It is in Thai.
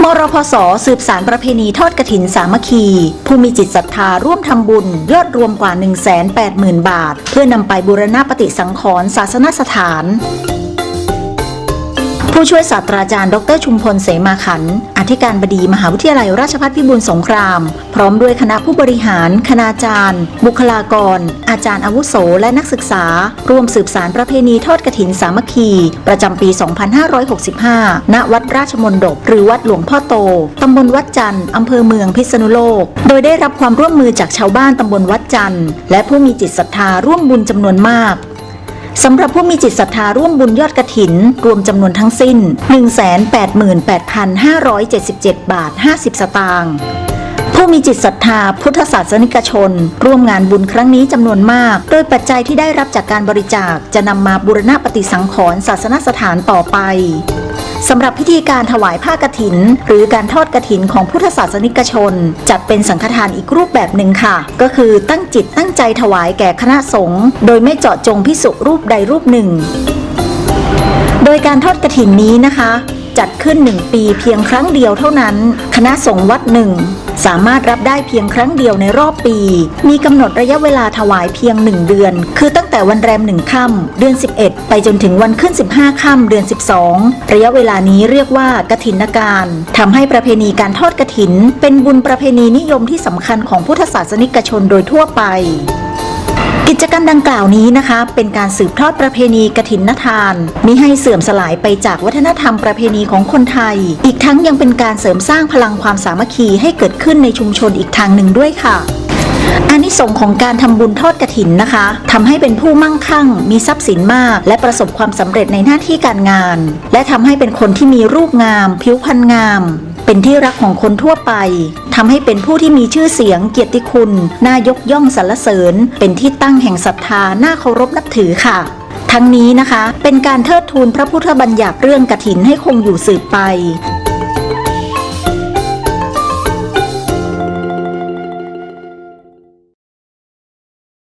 มรพสสืบสารประเพณีทอดกระถินสามัคคี ผู้มีจิตศรัทธาร่วมทำบุญ ยอดรวมกว่า 180,000 บาท เพื่อนำไปบูรณะปฏิสังขรณ์ศาสนสถาน ผู้ช่วยศาสตราจารย์ ดรชุมพลเสมาขัน อธิการบดีมหาวิทยาลัยราชภัฏพิบูลสงคราม พร้อมด้วยคณะผู้บริหาร คณาจารย์ บุคลากร อาจารย์อาวุโส และนักศึกษา ร่วมสืบสารประเพณีทอดกระถินสามัคคี ประจำปี 2565 ณ วัดราชมนดบหรือวัดหลวงพ่อโต ตำบลวัดจันทร์อำเภอเมืองพิษณุโลก โดยได้รับความร่วมมือจากชาวบ้านตำบลวัดจันทร์และผู้มีจิตศรัทธาร่วมบุญจำนวนมาก สำหรับผู้มีจิตศรัทธาร่วมบุญยอดกระถิน รวมจำนวนทั้งสิ้น 188,577 บาท 50 สตางค์ผู้มีจิตศรัทธาพุทธศาสนิกชน ร่วมงานบุญครั้งนี้จำนวนมาก โดยปัจจัยที่ได้รับจากการบริจาคจะนำมาบูรณะปฏิสังขรณ์ศาสนสถานต่อไป สำหรับพิธีการถวายผ้ากฐิน หรือการทอดกฐินของพุทธศาสนิกชน จัดเป็นสังฆทานอีกรูปแบบหนึ่งค่ะ ก็คือตั้งจิตตั้งใจถวายแก่คณะสงฆ์โดยไม่เจาะจงพิสุรูปใดรูปหนึ่ง โดยการทอดกฐินนี้นะคะจัดขึ้น 1 ปีเพียงครั้งเดียวเท่านั้น คณะสงฆ์วัดหนึ่งสามารถรับได้เพียงครั้งเดียวในรอบปี มีกำหนดระยะเวลาถวายเพียง 1 เดือน คือตั้ง แต่วันแรมหนึ่งค่ำเดือน 11 ไปจนถึงวันขึ้น 15 ค่ำเดือน 12 ระยะเวลานี้เรียกว่ากฐินการทำให้ประเพณีการทอดกฐิน เป็นบุญประเพณีนิยมที่สำคัญของพุทธศาสนิกชนโดยทั่วไปกิจกรรมดังกล่าวนี้นะคะ เป็นการสืบทอดประเพณีกฐินทานมิให้เสื่อมสลายไปจากวัฒนธรรมประเพณีของคนไทย อีกทั้งยังเป็นการเสริมสร้างพลังความสามัคคีให้เกิดขึ้นในชุมชนอีกทางหนึ่งด้วยค่ะ อานิสงส์ของการทำบุญทอดกระถินนะคะทำให้เป็นผู้มั่งคั่ง มีทรัพย์สินมาก และประสบความสำเร็จในหน้าที่การงาน และทำให้เป็นคนที่มีรูปงาม ผิวพรรณงาม เป็นที่รักของคนทั่วไปทำให้เป็นผู้ที่มีชื่อเสียง เกียรติคุณน่ายกย่องสรรเสริญ เป็นที่ตั้งแห่งศรัทธาน่าเคารพนับถือค่ะทั้งนี้นะคะ เป็นการเทิดทูนพระพุทธบัญญัติเรื่องกฐินให้คงอยู่สืบไป